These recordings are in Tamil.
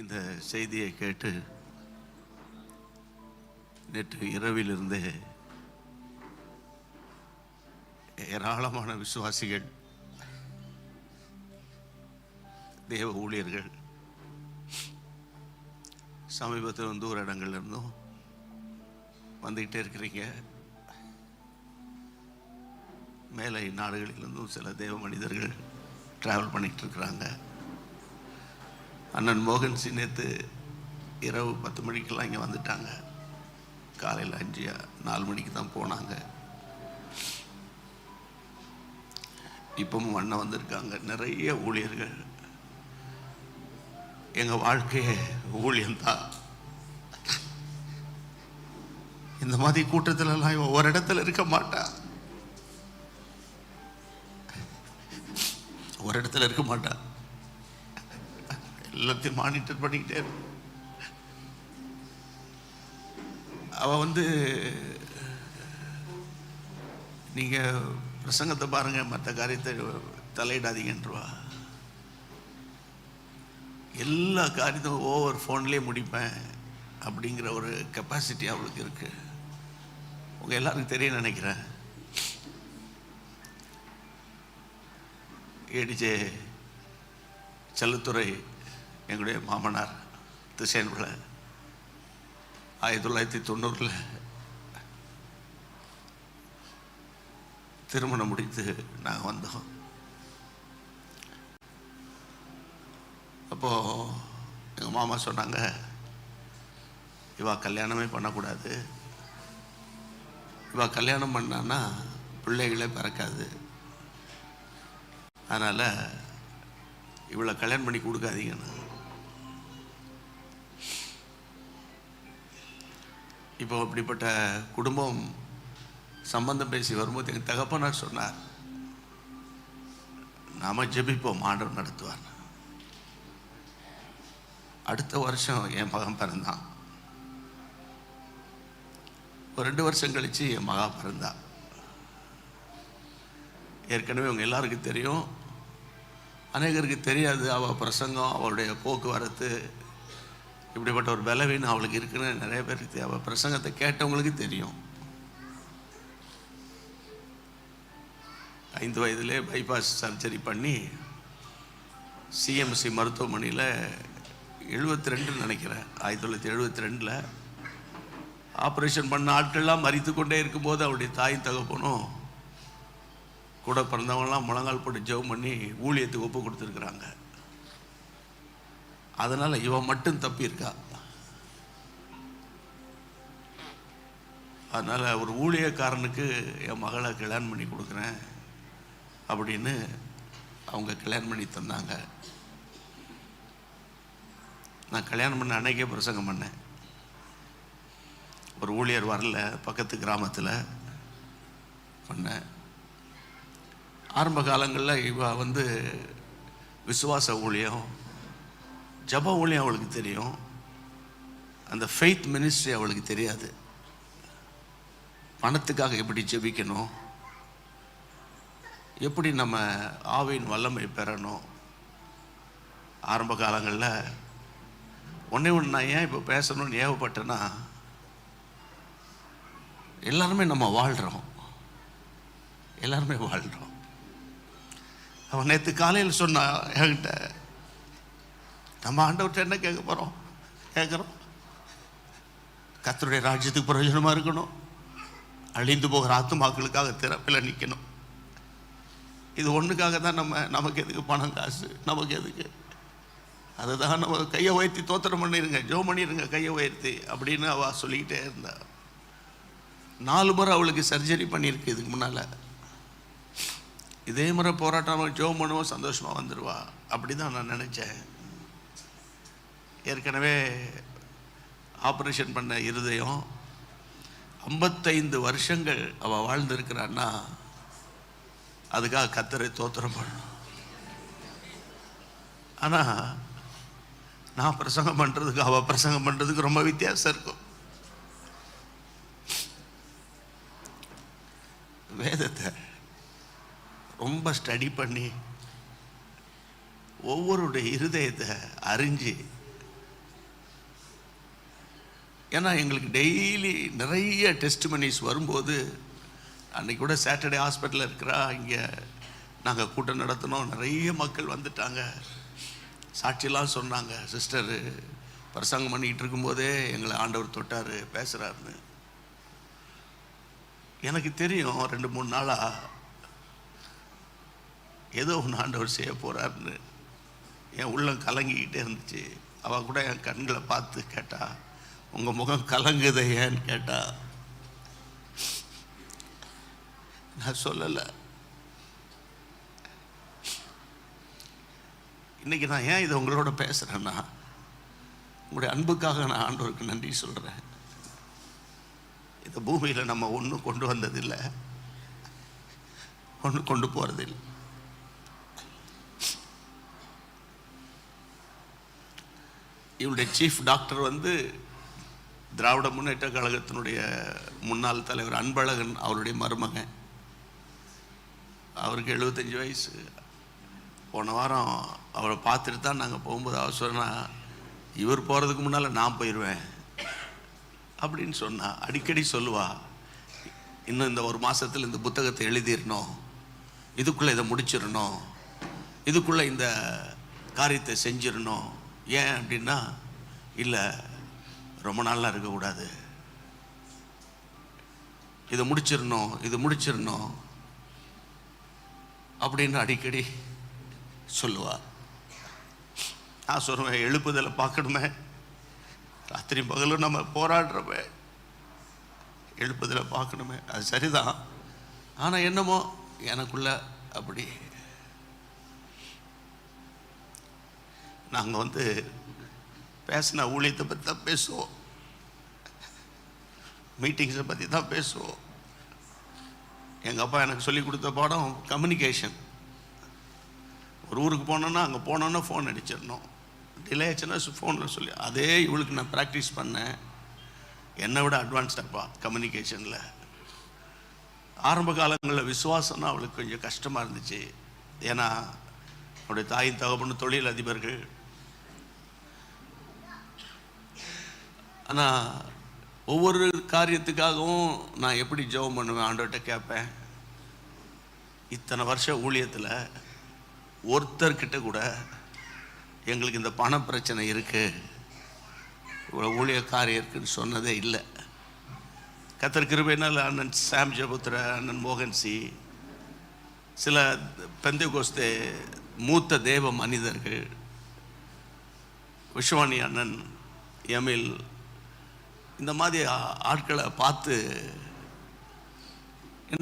இந்த செய்தியை கேட்டு நேற்று இரவிலிருந்தே ஏராளமான விசுவாசிகள் தேவ ஊழியர்கள் சமீபத்தில் வந்து ஒரு இடங்கள்ல இருந்தும் வந்துக்கிட்டே இருக்கிறீங்க. மேலை நாடுகளிலிருந்தும் சில தேவ மனிதர்கள் ட்ராவல் பண்ணிட்டு இருக்கிறாங்க. அண்ணன் மோகன் சி நேற்று இரவு பத்து மணிக்கெல்லாம் இங்கே வந்துட்டாங்க. காலையில் அஞ்சு நாலு மணிக்கு தான் போனாங்க. இப்பவும் அண்ணன் வந்திருக்காங்க. நிறைய ஊழியர்கள். எங்கள் வாழ்க்கையே ஊழியம்தான். இந்த மாதிரி கூட்டத்திலலாம் இவன் ஒரு இடத்துல இருக்க மாட்டான் ஒரு இடத்துல இருக்க மாட்டான் எல்லாத்தையும் மானிட்டர் பண்ணிக்கிட்டே இருப்பான். அவ வந்து நீங்க பிரசங்கத்தை பாருங்க மற்ற காரியத்தை தலையிடாதீங்கன்றவா. எல்லா காரியத்தையும் ஓவர் ஃபோன்லேயே முடிப்பேன் அப்படிங்கிற ஒரு கெப்பாசிட்டி அவளுக்கு இருக்கு. உங்க எல்லாருக்கும் தெரிய நினைக்கிறேன். ஏடிஜே செல்லுத்துறை எங்களுடைய மாமனார் திசையன் பிள்ளை ஆயிரத்தி தொள்ளாயிரத்தி தொண்ணூறில் திருமணம் முடித்து நாங்கள் வந்தோம். அப்போது எங்கள் மாமா சொன்னாங்க இவா கல்யாணமே பண்ணக்கூடாது. இவா கல்யாணம் பண்ணான்னா பிள்ளைகளே பிறக்காது. அதனால் இவளை கல்யாணம் பண்ணி கொடுக்காதீங்கன்னு இப்போ அப்படிப்பட்ட குடும்பம் சம்பந்தம் பேசி வரும்போது எங்கள் தகப்பனார் சொன்னார் நாம ஜெபிப்போம் ஆண்டவர் நடத்துவார். அடுத்த வருஷம் என் மகன் பிறந்தான். ஒரு ரெண்டு வருஷம் கழித்து என் மகா பிறந்தா. ஏற்கனவே உங்க எல்லாருக்கும் தெரியும். அநேகருக்கு தெரியாது அவள் பிரசங்கம் அவளுடைய போக்குவரத்து இப்படிப்பட்ட ஒரு பலவீனம் அவளுக்கு இருக்குன்னு நிறைய பேருக்கு அவள் பிரசங்கத்தை கேட்டவங்களுக்கு தெரியும். ஐந்து வயதிலே பைபாஸ் சர்ஜரி பண்ணி சிஎம்சி மருத்துவமனையில் எழுபத்தி ரெண்டு நினைக்கிறேன். ஆயிரத்தி தொள்ளாயிரத்தி எழுபத்தி ரெண்டில் ஆப்ரேஷன் பண்ண ஆட்கள்லாம் மறித்து கொண்டே இருக்கும்போது அவருடைய தாய் தகப்பனும் கூட பிறந்தவங்களாம் முழங்கால் போட்டு ஜெபம் பண்ணி ஊழியத்துக்கு ஒப்பு கொடுத்துருக்குறாங்க. அதனால இவன் மட்டும் தப்பியிருக்கா. அதனால் ஒரு ஊழியக்காரனுக்கு என் மகளை கல்யாணம் பண்ணி கொடுக்குறேன் அப்படின்னு அவங்க கல்யாணம் பண்ணி தந்தாங்க. நான் கல்யாணம் பண்ண அன்னைக்கே பிரசங்கம் பண்ணேன். ஒரு ஊழியர் வரல பக்கத்து கிராமத்தில் பண்ணேன். ஆரம்ப காலங்களில் இவ வந்து விசுவாச ஊழியம் ஜப ஒளி அவளுக்கு தெரியும். அந்த ஃபெய்த் மினிஸ்ட்ரி அவளுக்கு தெரியாது. பணத்துக்காக எப்படி ஜெபிக்கணும்? எப்படி நம்ம ஆவியின் வல்லமை பெறணும்? ஆரம்ப காலங்களில் ஒன்றே ஒன்று நான் ஏன் இப்போ பேசணும்னு ஏவப்பட்டேன்னா எல்லாருமே நம்ம வாழ்கிறோம் எல்லாருமே வாழ்கிறோம் அவன் நேற்று காலையில் சொன்னான் என்கிட்ட நம்ம ஆண்டவர்கிட்ட என்ன கேட்க போகிறோம் கேட்குறோம். கத்தருடைய ராஜ்யத்துக்கு பிரயோஜனமாக இருக்கணும். அழிந்து போகிற ஆத்துமாக்களுக்காக திறப்பில் நிற்கணும் இது ஒன்றுக்காக தான் நம்ம நமக்கு எதுக்கு பணம் காசு நமக்கு எதுக்கு? அதுதான் நம்ம கையை உயர்த்தி தோத்திரம் பண்ணிடுங்க ஜோ பண்ணிடுங்க கையை உயர்த்தி அப்படின்னு அவள் சொல்லிக்கிட்டே இருந்தா. நாலு முறை அவளுக்கு சர்ஜரி பண்ணியிருக்கு இதுக்கு முன்னால். இதே முறை போராட்டம் ஜோ பண்ணுவோம் சந்தோஷமாக வந்துடுவா அப்படி தான் நான் நினச்சேன். ஏற்கனவே ஆப்ரேஷன் பண்ண இருதயம் ஐம்பத்தைந்து வருஷங்கள் அவள் வாழ்ந்திருக்கிறான்னா அதுக்காக கத்தரை தோத்திரம் பண்ணணும். ஆனால் நான் பிரசங்கம் பண்ணுறதுக்கு அவள் பிரசங்கம் பண்ணுறதுக்கு ரொம்ப வித்தியாசம் இருக்கும். வேதத்தை ரொம்ப ஸ்டடி பண்ணி ஒவ்வொருடைய இருதயத்தை அறிஞ்சு ஏன்னா எங்களுக்கு டெய்லி நிறைய டெஸ்ட் மனிஸ் வரும்போது அன்றைக்கி கூட சாட்டர்டே ஹாஸ்பிட்டலில் இருக்கிறா இங்கே நாங்கள் கூட்டம் நடத்தினோம். நிறைய மக்கள் வந்துட்டாங்க. சாட்சியெல்லாம் சொன்னாங்க. சிஸ்டரு பிரசங்கம் பண்ணிக்கிட்டு இருக்கும்போதே எங்களை ஆண்டவர் தொட்டார் பேசுகிறாருன்னு எனக்கு தெரியும் ரெண்டு மூணு நாளாக ஏதோ ஒன்று ஆண்டவர் செய்ய போகிறாருன்னு என் உள்ளம் கலங்கிக்கிட்டே இருந்துச்சு. அவள் கூட என் கண்களை பார்த்து கேட்டாள் உங்கள் முகம் கலங்குது ஏன்னு கேட்டா. நான் சொல்லலை. இன்றைக்கி நான் ஏன் இதை உங்களோட பேசுகிறேன்னா உங்களுடைய அன்புக்காக நான் ஆண்டோருக்கு நன்றி சொல்கிறேன் இந்த பூமியில் நம்ம ஒன்றும் கொண்டு வந்ததில்லை. ஒன்றும் கொண்டு போகிறதில்லை இவருடைய சீஃப் டாக்டர் வந்து திராவிட முன்னேற்ற கழகத்தினுடைய முன்னாள் தலைவர் அன்பழகன் அவருடைய மருமகன். அவருக்கு எழுபத்தஞ்சி வயசு. போன வாரம் அவரை பார்த்துட்டு தான் நாங்கள் போகும்போது அவர் சொன்னால் இவர் போகிறதுக்கு முன்னால் நான் போயிடுவேன் அப்படின்னு சொன்னா அடிக்கடி சொல்லுவா இன்னும் இந்த ஒரு மாதத்தில் இந்த புத்தகத்தை எழுதிடணும் இதுக்குள்ளே இதை முடிச்சிடணும் இதுக்குள்ளே இந்த காரியத்தை செஞ்சிடணும் ஏன் அப்படின்னா இல்லை ரொம்ப நாளாக இருக்கக்கூடாது. இதை முடிச்சிடணும் இது முடிச்சிடணும் அப்படின்னு அடிக்கடி சொல்லுவா. நான் சொல்லுவேன் எழுப்புதலை பார்க்கணுமே. ராத்திரி பகலும் நம்ம போராடுறோமே. எழுப்புதலை பார்க்கணுமே. அது சரிதான். ஆனால் என்னமோ எனக்குள்ள அப்படி. நாங்கள் வந்து பேசின ஊழியத்தை பற்றி தான் பேசுவோம். மீட்டிங்ஸை பற்றி தான் பேசுவோம். எங்கள் அப்பா எனக்கு சொல்லி கொடுத்த பாடம் கம்யூனிகேஷன் ஒரு ஊருக்கு போனோன்னா அங்கே போனோன்னா ஃபோன் அடிச்சிடணும். டிலே ஆச்சுன்னா ஃபோனில் சொல்லி அதே இவளுக்கு நான் ப்ராக்டிஸ் பண்ணேன். என்னை விட அட்வான்ஸ்டப்பா கம்யூனிகேஷனில் ஆரம்ப காலங்களில் விசுவாசம்னா அவளுக்கு கொஞ்சம் கஷ்டமாக இருந்துச்சு. ஏன்னா அவருடைய தாயின் தகப்பன்னு தொழில் அதிபர்கள் ஆனால் ஒவ்வொரு காரியத்துக்காகவும் நான் எப்படி ஜெபம் பண்ணுவேன்? ஆண்டவர்கிட்ட கேட்பேன். இத்தனை வருஷ ஊழியத்தில் ஒருத்தர்கிட்ட கூட எங்களுக்கு இந்த பண பிரச்சனை இருக்குது இவ்வளோ ஊழிய இருக்குன்னு சொன்னதே இல்லை. கத்தர் கிருபைனால் அண்ணன் சாம் ஜபுத்ர அண்ணன் மோகன் சி சில பெந்தைகோஸ்தே மூத்த தேவ மனிதர்கள் விஸ்வானி அண்ணன் எமில் இந்த மாதிரி ஆட்களை பார்த்து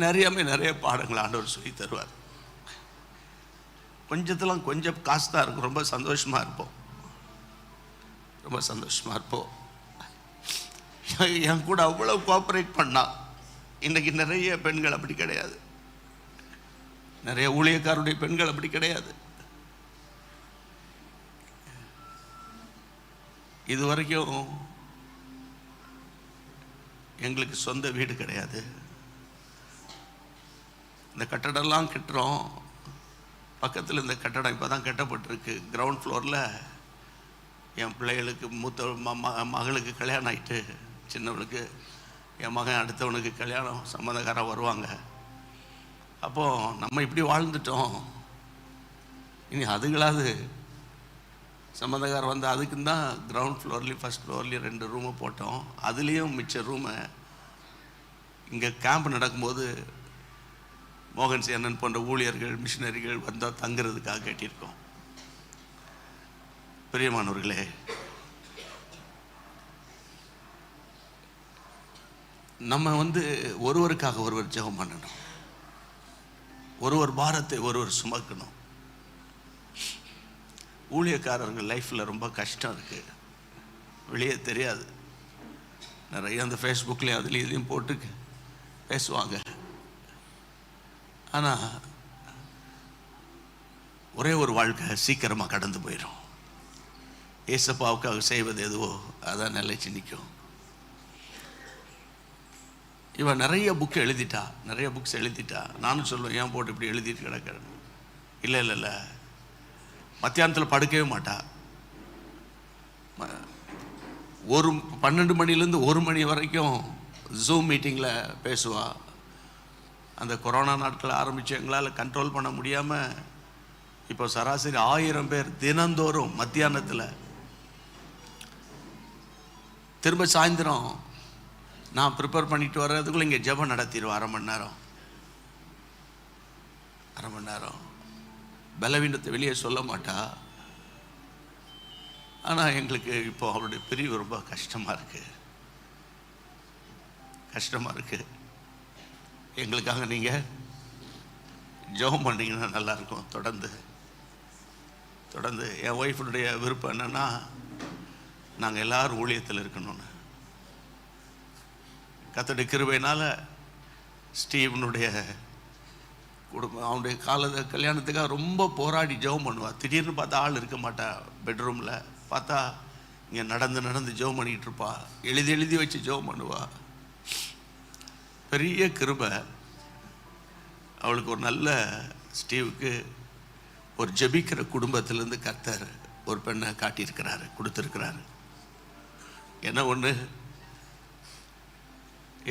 நிறையாமே நிறைய பாடங்கள் ஆண்டவர் சொல்லி தருவார். கொஞ்சத்தெல்லாம் கொஞ்சம் காசு தான் இருக்கும். ரொம்ப சந்தோஷமாக இருப்போம். ரொம்ப சந்தோஷமாக இருப்போம். என் கூட அவ்வளோ கோஆப்ரேட் பண்ணா இன்னைக்கு நிறைய பெண்கள் அப்படி கிடையாது. நிறைய ஊழியக்காருடைய பெண்கள் அப்படி கிடையாது. இது வரைக்கும் எங்களுக்கு சொந்த வீடு கிடையாது. இந்த கட்டடம்லாம் கட்டுறோம். பக்கத்தில் இந்த கட்டடம் இப்போ தான் கட்டப்பட்டிருக்கு கிரவுண்ட் ஃப்ளோரில் என் பிள்ளைகளுக்கு மூத்த ம- ம- மகளுக்கு கல்யாணம் ஆகிட்டு சின்னவளுக்கு என் மகன் அடுத்தவனுக்கு கல்யாணம் சம்மந்தக்காரன் வருவாங்க. அப்போது நம்ம இப்படி வாழ்ந்துட்டோம். இனி அதுகளாவது சம்மந்தக்கார் வந்து அதுக்கும் தான் கிரவுண்ட் ஃப்ளோர்லேயும் ஃபஸ்ட் ஃப்ளோர்லேயும் ரெண்டு ரூமை போட்டோம். அதுலேயும் மிச்ச ரூமை இங்கே கேம்ப் நடக்கும்போது மோகன் சேனன் போன்ற ஊழியர்கள் மிஷினரிகள் வந்தால் தங்குறதுக்காக கட்டியிருக்கோம். பிரியமானவர்களே நம்ம வந்து ஒருவருக்காக ஒருவர் ஜெபம் பண்ணணும். ஒருவர் பாரத்தை ஒருவர் சுமக்கணும். ஊழியக்காரர்கள் லைஃப்பில் ரொம்ப கஷ்டம் இருக்குது வெளியே தெரியாது. நிறைய அந்த ஃபேஸ்புக்லேயும் அதுலேயும் இதையும் போட்டு பேசுவாங்க. ஆனால் ஒரே ஒரு வாழ்க்கை சீக்கிரமாக கடந்து போயிடும் ஏசப்பாவுக்காக செய்வது எதுவோ அதான் நிலைச்சு நிற்கும் இவன் நிறைய புக் எழுதிட்டா. நிறைய புக்ஸ் எழுதிட்டா. நானும் சொல்லுவேன் ஏன் போட்டு இப்படி எழுதிட்டு கிடக்கிறேன் இல்லை இல்லை இல்லை. மத்தியானத்தில் படுக்கவே மாட்டா. ஒரு பன்னெண்டு மணிலேருந்து ஒரு மணி வரைக்கும் ஜூம் மீட்டிங்கில் பேசுவா. அந்த கொரோனா நாட்கள் ஆரம்பித்து எங்களால் கண்ட்ரோல் பண்ண முடியாமல் இப்போ சராசரி ஆயிரம் பேர் தினந்தோறும் மத்தியானத்தில். திரும்ப சாயந்தரம் நான் ப்ரிப்பேர் பண்ணிட்டு வர்றதுக்குள்ளே இங்கே ஜெபம் நடத்திடுவோம் அரை மணி நேரம். அரை மணி நேரம். பலவீனத்தை வெளியே சொல்ல மாட்டா. ஆனால் எங்களுக்கு இப்போ அவருடைய பிரிவு ரொம்ப கஷ்டமாக இருக்கு. கஷ்டமாக இருக்கு. எங்களுக்காக நீங்கள் ஜெபம் பண்ணிங்கன்னா நல்லாயிருக்கும் தொடர்ந்து. தொடர்ந்து என் ஒய்ஃபுடைய விருப்பம் என்னென்னா நாங்கள் எல்லோரும் ஊழியத்தில் இருக்கணும்னு. கத்தோடைய கிருபையினால் ஸ்டீவனுடைய குடும்பம் அவனுடைய கால கல்யாணத்துக்காக ரொம்ப போராடி ஜெபம் பண்ணுவாள் திடீர்னு பார்த்தா ஆள் இருக்க மாட்டா பெட்ரூமில். பார்த்தா இங்கே நடந்து நடந்து ஜெபம் பண்ணிகிட்டு இருப்பா. எழுதி எழுதி வச்சு ஜெபம் பண்ணுவா. பெரிய கிருபை. அவளுக்கு ஒரு நல்ல ஸ்டீவுக்கு ஒரு ஜெபிக்கிற குடும்பத்திலேருந்து கர்த்தர் ஒரு பெண்ணை காட்டியிருக்கிறாரு கொடுத்துருக்கிறாரு. என்ன ஒன்று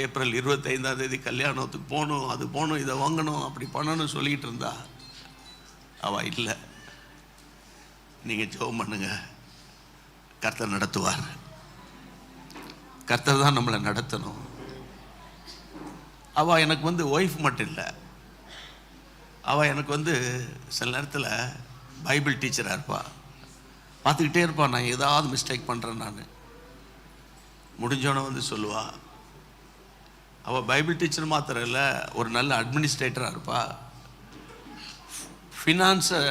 ஏப்ரல் இருபத்தைந்தாம் தேதி கல்யாணத்துக்கு போகணும் அது போகணும் இதை வாங்கணும் அப்படி பண்ணணும்னு சொல்லிகிட்டு இருந்தா அவ இல்லை. நீங்கள் ஜெபம் பண்ணுங்க. கர்த்தர் நடத்துவார். கர்த்தர் தான் நம்மளை நடத்தணும். அவள் எனக்கு வந்து ஒய்ஃப் மட்டும் இல்லை. அவள் எனக்கு வந்து சில நேரத்தில் பைபிள் டீச்சராக இருப்பாள் பார்த்துக்கிட்டே இருப்பாள் நான் ஏதாவது மிஸ்டேக் பண்ணுறேன் நான். முடிஞ்சோன்னே வந்து சொல்லுவாள் அவள் பைபிள் டீச்சர் மாத்திரம் இல்லை ஒரு நல்ல அட்மினிஸ்ட்ரேட்டராக இருப்பா. ஃபினான்ஸை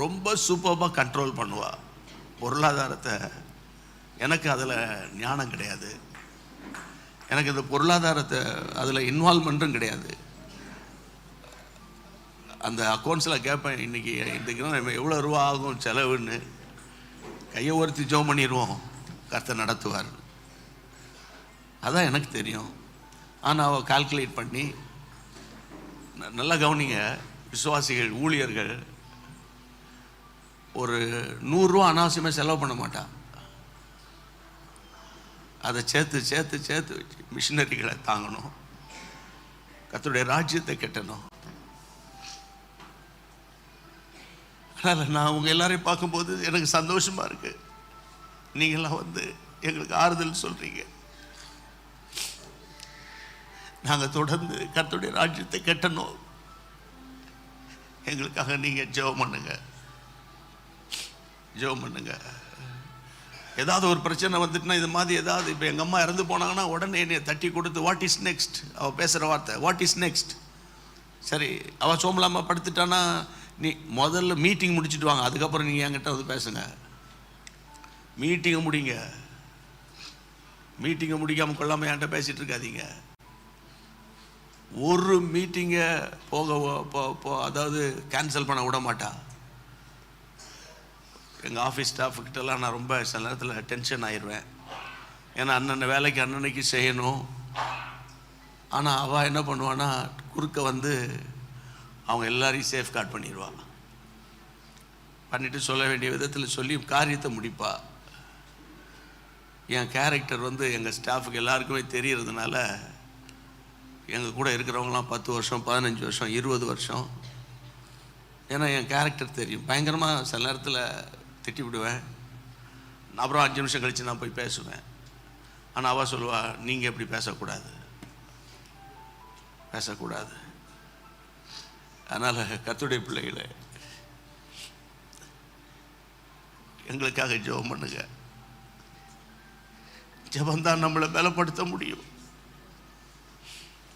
ரொம்ப சூப்பராக கண்ட்ரோல் பண்ணுவாள் பொருளாதாரத்தை எனக்கு அதில் ஞானம் கிடையாது. எனக்கு இந்த பொருளாதாரத்தை அதில் இன்வால்மெண்ட்டும் கிடையாது. அந்த அக்கௌண்ட்ஸில் கேட்பேன் இன்றைக்கி இன்றைக்கி நம்ம எவ்வளோ ரூபா ஆகும் செலவுன்னு? கையை ஒருத்தி ஜோம் பண்ணிடுவோம் கருத்தை நடத்துவார். அதான் எனக்கு தெரியும். ஆனால் அவள் கால்குலேட் பண்ணி ந- நல்லா கவனிங்க விசுவாசிகள் ஊழியர்கள் ஒரு நூறுரூவா அனாவசியமாக செலவு பண்ண மாட்டான். அதை சேர்த்து சேர்த்து சேர்த்து வச்சு மிஷினரிகளை தாங்கணும். கர்த்தருடைய ராஜ்யத்தை கட்டணும். அதனால் நான் உங்கள் எல்லாரையும் பார்க்கும்போது எனக்கு சந்தோஷமாக இருக்குது நீங்களாம் வந்து எங்களுக்கு ஆறுதல் சொல்கிறீங்க நாங்கள் தொடர்ந்து கர்த்தருடைய ராஜ்யத்தை கட்டணும். எங்களுக்காக நீங்கள் ஜெபம் பண்ணுங்க. ஜெபம் பண்ணுங்க. ஏதாவது ஒரு பிரச்சனை வந்துட்டுனா இது மாதிரி ஏதாவது இப்போ எங்கள் அம்மா இறந்து போனாங்கன்னா உடனே என்னை தட்டி கொடுத்து வாட் இஸ் நெக்ஸ்ட் அவள் பேசுகிற வார்த்தை வாட் இஸ் நெக்ஸ்ட் சரி அவள் சோம்பலாமல் படுத்துட்டானா நீ முதல்ல மீட்டிங் முடிச்சுட்டு வாங்க அதுக்கப்புறம் நீங்கள் என்கிட்ட வந்து பேசுங்க. மீட்டிங்கை முடிங்க. மீட்டிங்கை முடிக்காமல் கொள்ளாமல் என்கிட்ட பேசிகிட்டு இருக்காதீங்க. ஒரு மீட்டிங்கை போக போ- அதாவது கேன்சல் பண்ண விட மாட்டா. எங்கள் ஆஃபீஸ் ஸ்டாஃப்கிட்டலாம் நான் ரொம்ப சில நேரத்தில் டென்ஷன் ஆயிடுவேன் ஏன்னா அண்ணன் வேலைக்கு அன்னன்னைக்கு செய்யணும். ஆனால் அவள் என்ன பண்ணுவான்னா குறுக்க வந்து அவங்க எல்லாரையும் சேஃப் கார்ட் பண்ணிடுவாள் பண்ணிட்டு சொல்ல வேண்டிய விதத்தில் சொல்லி காரியத்தை முடிப்பா. என் கேரக்டர் வந்து எங்கள் ஸ்டாஃபுக்கு எல்லாருக்குமே தெரியறதுனால எங்கள் கூட இருக்கிறவங்களாம் பத்து வருஷம் பதினஞ்சு வருஷம் இருபது வருஷம். ஏன்னா என் கேரக்டர் தெரியும். பயங்கரமாக சில நேரத்தில் திட்டி விடுவேன். அப்புறம் அஞ்சு நிமிஷம் கழித்து நான் போய் பேசுவேன். ஆனால் அவள் சொல்லுவா நீங்கள் எப்படி பேசக்கூடாது. பேசக்கூடாது. அதனால் கத்துடைய பிள்ளைகளை எங்களுக்காக ஜெபம் பண்ணுங்க. ஜெபந்தான் நம்மளை பலப்படுத்த முடியும்.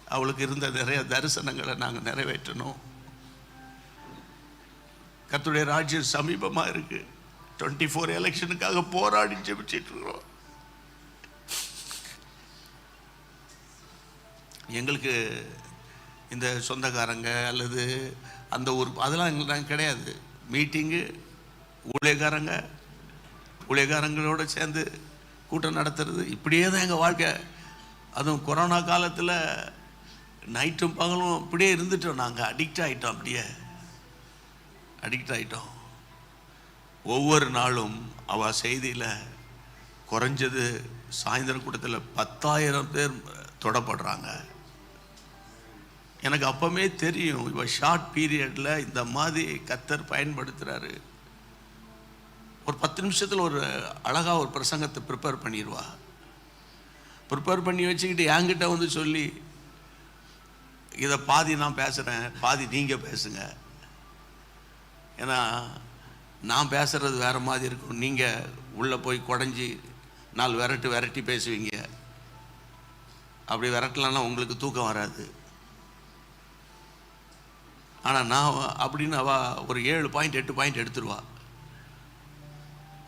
அவளுக்கு இருந்த நிறைய தரிசனங்களை நாங்கள் நிறைவேற்றணும். கத்துடைய ராஜ்யம் சமீபமாக இருக்கு. டுவெண்ட்டி ஃபோர் எலெக்ஷனுக்காக போராடி ஜெபிச்சிட்டு இருக்கிறோம். எங்களுக்கு இந்த சொந்தக்காரங்க அல்லது அந்த ஊர் அதெல்லாம் எங்களுக்கு நாங்கள் கிடையாது. மீட்டிங்கு ஊழியக்காரங்க ஊழியக்காரங்களோட சேர்ந்து கூட்டம் நடத்துறது. இப்படியே தான் எங்கள் வாழ்க்கை. அதுவும் கொரோனா காலத்தில் நைட்டும் பகலும் அப்படியே இருந்துட்டோம் நாங்கள் அடிக்ட் ஆகிட்டோம் அப்படியே. அடிக்ட் ஆகிட்டோம் ஒவ்வொரு நாளும் அவள் செய்தியில் குறைஞ்சது சாயந்தரம் கூட்டத்தில் பத்தாயிரம் பேர் தொடப்படுறாங்க. எனக்கு அப்பமே தெரியும் இவ ஷார்ட் பீரியடில் இந்த மாதிரி கத்தர் பயன்படுத்துகிறாரு ஒரு பத்து நிமிஷத்தில் ஒரு அழகாக ஒரு பிரசங்கத்தை ப்ரிப்பேர் பண்ணிடுவா ப்ரிப்பேர் பண்ணி வச்சுக்கிட்டு என்கிட்ட வந்து சொல்லி இதை பாதி நான் பேசுகிறேன் பாதி நீங்கள் பேசுங்க. ஏன்னா நான் பேசுகிறது வேறு மாதிரி இருக்கும். நீங்கள் உள்ளே போய் குடஞ்சி நாலு விரட்டு விரட்டி பேசுவீங்க. அப்படி விரட்டலன்னா உங்களுக்கு தூக்கம் வராது. ஆனால் நான் அப்படின்னு அவள் ஒரு ஏழு பாயிண்ட் எட்டு பாயிண்ட் எடுத்துருவா.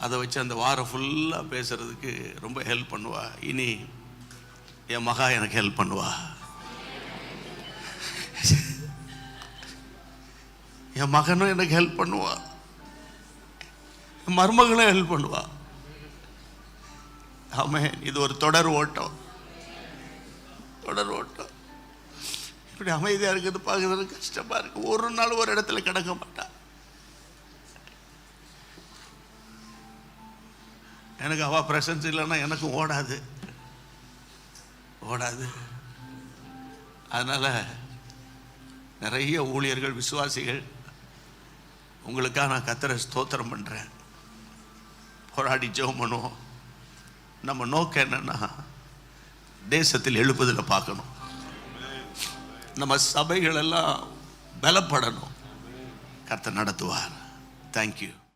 அதை வச்சு அந்த வாரம் ஃபுல்லாக பேசுகிறதுக்கு ரொம்ப ஹெல்ப் பண்ணுவா. இனி என் மகா எனக்கு ஹெல்ப் பண்ணுவாள் என் மகனும் எனக்கு ஹெல்ப் பண்ணுவா. என் மருமகளும் ஹெல்ப் பண்ணுவா. ஆமே இது ஒரு தொடர் ஓட்டம். தொடர் ஓட்டம். இப்படி அமைதியாக இருக்கிறது பார்க்குறது கஷ்டமாக இருக்கு. ஒரு நாள் ஒரு இடத்துல கிடக்க மாட்டா. எனக்கு அவள் ப்ரெசன்ஸ் இல்லைன்னா எனக்கு ஓடாது. ஓடாது. அதனால் நிறைய ஊழியர்கள் விசுவாசிகள் உங்களுக்காக நான் கத்தரை ஸ்தோத்திரம் பண்ணுறேன் போராடி ஜெபம் பண்ணுவோம் நம்ம நோக்கம் என்னென்னா தேசத்தில் எழுப்புதலை பார்க்கணும். நம்ம சபைகளெல்லாம் பலப்படணும். கர்த்தர் நடத்துவார். தேங்க்யூ